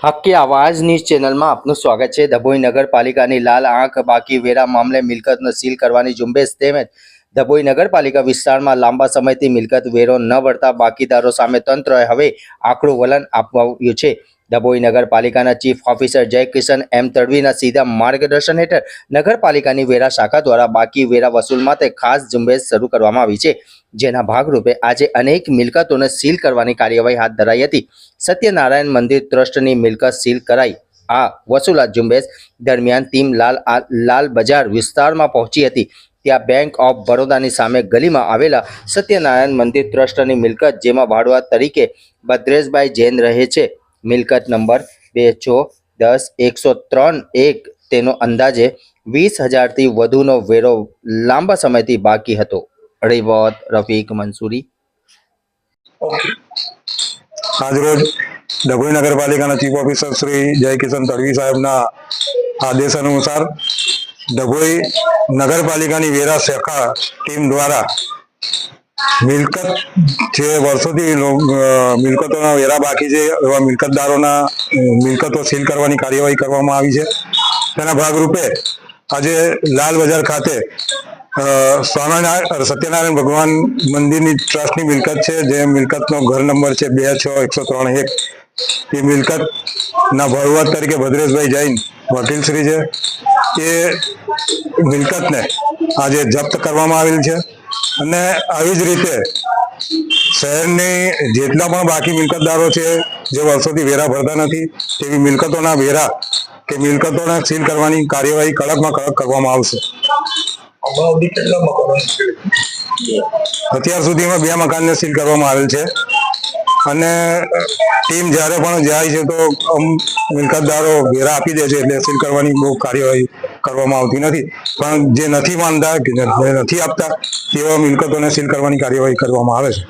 હક્કી આવાજ ન્યૂઝ ચેનલમાં આપનું સ્વાગત છે. ડભોઈ નગરપાલિકાની લાલ આંખ બાકી વેરા મામલે મિલકતનો સીલ કરવાની ઝુંબેશ તેમજ ડભોઈ નગરપાલિકા વિસ્તારમાં લાંબા સમયથી મિલકત વેરો ન ભરતા બાકીદારો સામે તંત્રએ હવે આકરું વલણ આપવાયું છે. ડભોઈ નગરપાલિકાના ચીફ ઓફિસર જય કિશન એમ તડવીના સીધા માર્ગદર્શન હેઠળ નગરપાલિકાની વેરા શાખા દ્વારા બાકી વેરા વસૂલ માટે ખાસ ઝુંબેશ શરૂ કરવામાં આવી છે, જેના ભાગરૂપે આજે અનેક મિલકતોને સીલ કરવાની કાર્યવાહી હાથ ધરાઈ હતી. સત્યનારાયણ મંદિર ટ્રસ્ટની મિલકત સીલ કરાઈ. આ વસૂલાત ઝુંબેશ દરમિયાન ટીમ લાલ લાલ બજાર વિસ્તારમાં પહોંચી હતી. ત્યાં બેંક ઓફ બરોડાની સામે ગલીમાં આવેલા સત્યનારાયણ મંદિર ટ્રસ્ટની મિલકત, જેમાં ભાડુઆત તરીકે ભદ્રેશભાઈ જૈન રહે છે. મિલકત નંબર બે છો, દસ, એકસો ત્રણ, એક, તેનો અંદાજે વીસ હજારથી વધુનો વેરો લાંબા સમયથી બાકી હતો. રિવોત રફીક, મંસૂરી. આજરોજ ડભોઈ નગરપાલિકાના ચીફ ઓફિસર શ્રી જય કિશન તડવી સાહેબના આદેશ અનુસાર ડભોઈ નગરપાલિકાની વેરા શાખા ટીમ દ્વારા મિલકત જે વર્ષોથી મિલકતોના વેરા બાકી છે, એવા મિલકતદારોના મિલકતો સીલ કરવાની કાર્યવાહી કરવામાં આવી છે. તેના ભાગરૂપે આજે લાલ બજાર ખાતે સ્વામિનારાયણ, સત્યનારાયણ ભગવાન મંદિરની ટ્રસ્ટની મિલકત છે, જે મિલકતનો ઘર નંબર છે બે છ એકસો ત્રણ એક. એ મિલકતના ના તરીકે ભદ્રેશભાઈ જૈન વકીલ શ્રી છે. એ મિલકતને આજે જપ્ત કરવામાં આવેલ છે. અને આવી જ રીતે શહેરની જેટલા પણ બાકી મિલકતદારો છે જે વર્ષોથી વેરા ભરતા નથી તેવી મિલકતોના વેરા કે મિલકતોને સીલ કરવાની કાર્યવાહી કડકમાં કડક કરવામાં આવશે. અત્યાર સુધીમાં બે મકાનને સીલ કરવામાં આવેલ છે. અને ટીમ જ્યારે પણ જાય છે તો મિલકતદારો ઘેરા આપી દે છે એટલે સીલ કરવાની બહુ કાર્યવાહી કરવામાં આવતી નથી. પણ જે નથી માનતા કે નથી આપતા તેવા મિલકતોને સીલ કરવાની કાર્યવાહી કરવામાં આવે છે.